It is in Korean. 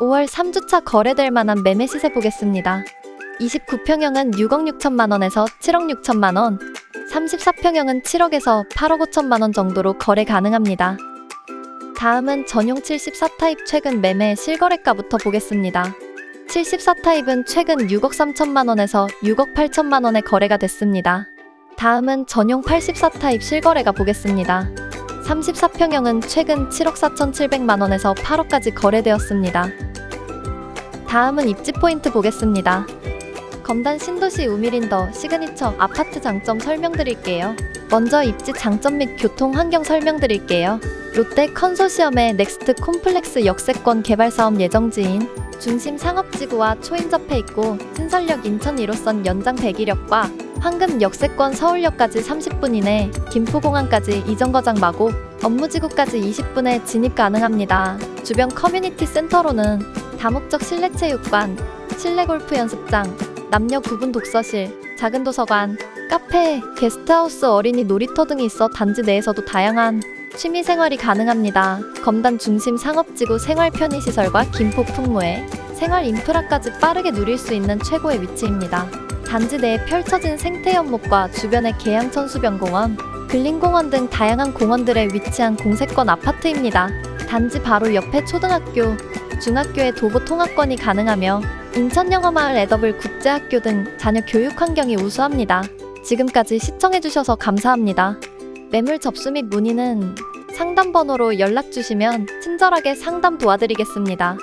5월 3주차 거래될 만한 매매 시세 보겠습니다. 29평형은 6억 6천만 원에서 7억 6천만 원, 34평형은 7억에서 8억 5천만 원 정도로 거래 가능합니다. 다음은 전용 74타입 최근 매매 실거래가부터 보겠습니다. 74타입은 최근 6억 3천만 원에서 6억 8천만 원에 거래가 됐습니다. 다음은 전용 84타입 실거래가 보겠습니다. 34평형은 최근 7억 4,700만 원에서 8억까지 거래되었습니다. 다음은 입지 포인트 보겠습니다. 검단 신도시 우미린더 시그니처 아파트 장점 설명드릴게요. 먼저 입지 장점 및 교통 환경 설명드릴게요. 롯데 컨소시엄의 넥스트 콤플렉스 역세권 개발 사업 예정지인 중심 상업지구와 초인접해 있고 신설역 인천 1호선 연장 대기력과 황금 역세권 서울역까지 30분 이내, 김포공항까지 이전거장 마고, 업무지구까지 20분에 진입 가능합니다. 주변 커뮤니티 센터로는 다목적 실내체육관, 실내 골프 연습장, 남녀 구분 독서실, 작은 도서관, 카페, 게스트하우스 어린이 놀이터 등이 있어 단지 내에서도 다양한 취미 생활이 가능합니다. 검단 중심 상업지구 생활 편의시설과 김포 풍무에 생활 인프라까지 빠르게 누릴 수 있는 최고의 위치입니다. 단지 내에 펼쳐진 생태 연목과 주변의 계양천 수변공원, 근린공원 등 다양한 공원들에 위치한 공세권 아파트입니다. 단지 바로 옆에 초등학교, 중학교의 도보 통학권이 가능하며 인천영어마을 에더블 국제학교 등 자녀 교육 환경이 우수합니다. 지금까지 시청해주셔서 감사합니다. 매물 접수 및 문의는 상담 번호로 연락 주시면 친절하게 상담 도와드리겠습니다.